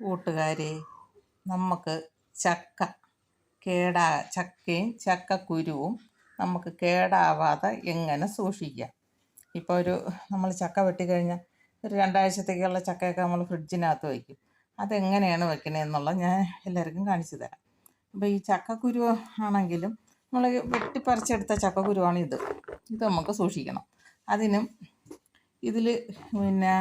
കൂട്ടുകാരെ നമുക്ക് ചക്ക കേടാ ചക്കയും ചക്കക്കുരുവും നമുക്ക് കേടാവാതെ എങ്ങനെ സൂക്ഷിക്കാം? ഇപ്പോൾ ഒരു നമ്മൾ ചക്ക വെട്ടിക്കഴിഞ്ഞാൽ ഒരു രണ്ടാഴ്ചത്തേക്കുള്ള ചക്കയൊക്കെ നമ്മൾ ഫ്രിഡ്ജിനകത്ത് വയ്ക്കും അതെങ്ങനെയാണ് വെക്കണതെന്നുള്ളത് ഞാൻ എല്ലാവർക്കും കാണിച്ചു തരാം. അപ്പോൾ ഈ ചക്കക്കുരു ആണെങ്കിലും നമ്മൾ വെട്ടിപ്പറിച്ചെടുത്ത ഇത്. ഇത് നമുക്ക് സൂക്ഷിക്കണം. അതിനും ഇതിൽ പിന്നെ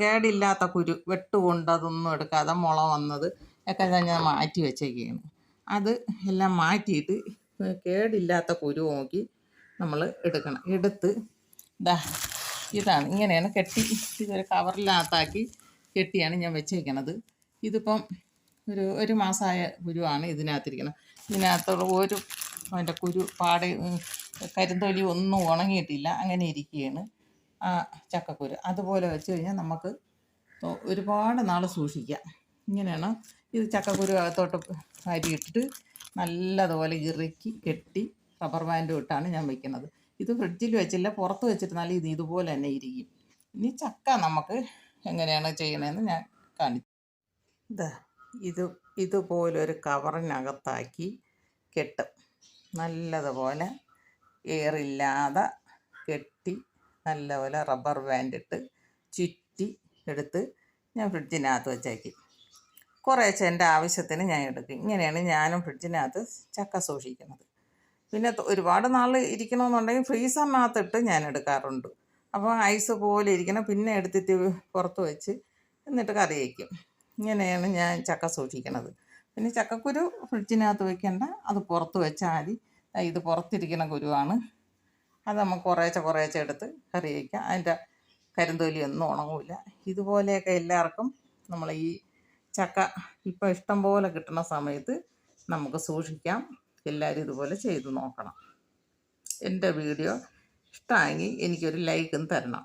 കേടില്ലാത്ത കുരു വെട്ടുകൊണ്ട് അതൊന്നും എടുക്കാതെ മുള വന്നത് ഒക്കെ ഞാൻ മാറ്റി വെച്ചേക്കുകയാണ് അത് എല്ലാം മാറ്റിയിട്ട് കേടില്ലാത്ത കുരു നോക്കി നമ്മൾ എടുക്കണം. എടുത്ത് ഇതാ ഇതാണ്. ഇങ്ങനെയാണ് കെട്ടി ഇതൊരു കവറിനകത്താക്കി കെട്ടിയാണ് ഞാൻ വെച്ചേക്കണത്. ഇതിപ്പം ഒരു ഒരു മാസമായ കുരുവാണ് ഇതിനകത്തിരിക്കുന്നത് ഇതിനകത്തുള്ള ഒരു അതിന്റെ കുരു പാടെ കരിന്തൊലി ഒന്നും ഉണങ്ങിയിട്ടില്ല. അങ്ങനെ ഇരിക്കുകയാണ് ചക്കക്കുരു. അതുപോലെ വെച്ച് കഴിഞ്ഞാൽ നമുക്ക് ഒരുപാട് നാൾ സൂക്ഷിക്കാം. ഇങ്ങനെയാണ് ഇത് ചക്കക്കുരു അകത്തോട്ട് അരിയിട്ടിട്ട് നല്ലതുപോലെ ഇറുക്കി കെട്ടി റബ്ബർ ബാൻഡും ഇട്ടാണ് ഞാൻ വെക്കുന്നത്. ഇത് ഫ്രിഡ്ജിൽ വെച്ചില്ല പുറത്ത് വെച്ചിരുന്നാൽ ഇത് ഇതുപോലെ തന്നെ ഇരിക്കും. ഇനി ചക്ക നമുക്ക് എങ്ങനെയാണ് ചെയ്യണതെന്ന് ഞാൻ കാണിച്ചു ഇതാ ഇത് ഇതുപോലൊരു കവറിനകത്താക്കി കെട്ടും. നല്ലതുപോലെ എയറില്ലാതെ കെട്ടി നല്ലപോലെ റബ്ബർ ബാൻഡ് ഇട്ട് ചുറ്റി എടുത്ത് ഞാൻ ഫ്രിഡ്ജിനകത്ത് വെച്ചേക്കും. കുറേശ്ശെ എന്റെ ആവശ്യത്തിന് ഞാൻ എടുക്കും. ഇങ്ങനെയാണ് ഞാനും ഫ്രിഡ്ജിനകത്ത് ചക്ക സൂക്ഷിക്കുന്നത്. പിന്നെ ഒരുപാട് നാൾ ഇരിക്കണമെന്നുണ്ടെങ്കിൽ ഫ്രീസറിനകത്തിട്ട് ഞാൻ എടുക്കാറുണ്ട്. അപ്പോൾ ഐസ് പോലെ ഇരിക്കണം. പിന്നെ എടുത്തിട്ട് പുറത്ത് വെച്ച് എന്നിട്ട് കറി വയ്ക്കും ഇങ്ങനെയാണ് ഞാൻ ചക്ക സൂക്ഷിക്കണത്. പിന്നെ ചക്കക്കുരു ഫ്രിഡ്ജിനകത്ത് വെക്കേണ്ട. അത് പുറത്ത് വെച്ചാൽ മതി. ഇത് പുറത്തിരിക്കുന്ന കുരുവാണ്. അത് നമുക്ക് കുറേശ്ശെ കുറേശ്ശെ എടുത്ത് കറി വയ്ക്കാം അതിന്റെ കരിന്തൊലി ഒന്നും ഉണങ്ങില്ല ഇതുപോലെയൊക്കെ എല്ലാവർക്കും നമ്മൾ ഈ ചക്ക ഇപ്പോൾ ഇഷ്ടം പോലെ കിട്ടുന്ന സമയത്ത് നമുക്ക് സൂക്ഷിക്കാം. എല്ലാവരും ഇതുപോലെ ചെയ്ത് നോക്കണം. എന്റെ വീഡിയോ ഇഷ്ടമായെങ്കിൽ എനിക്കൊരു ലൈക്കും തരണം.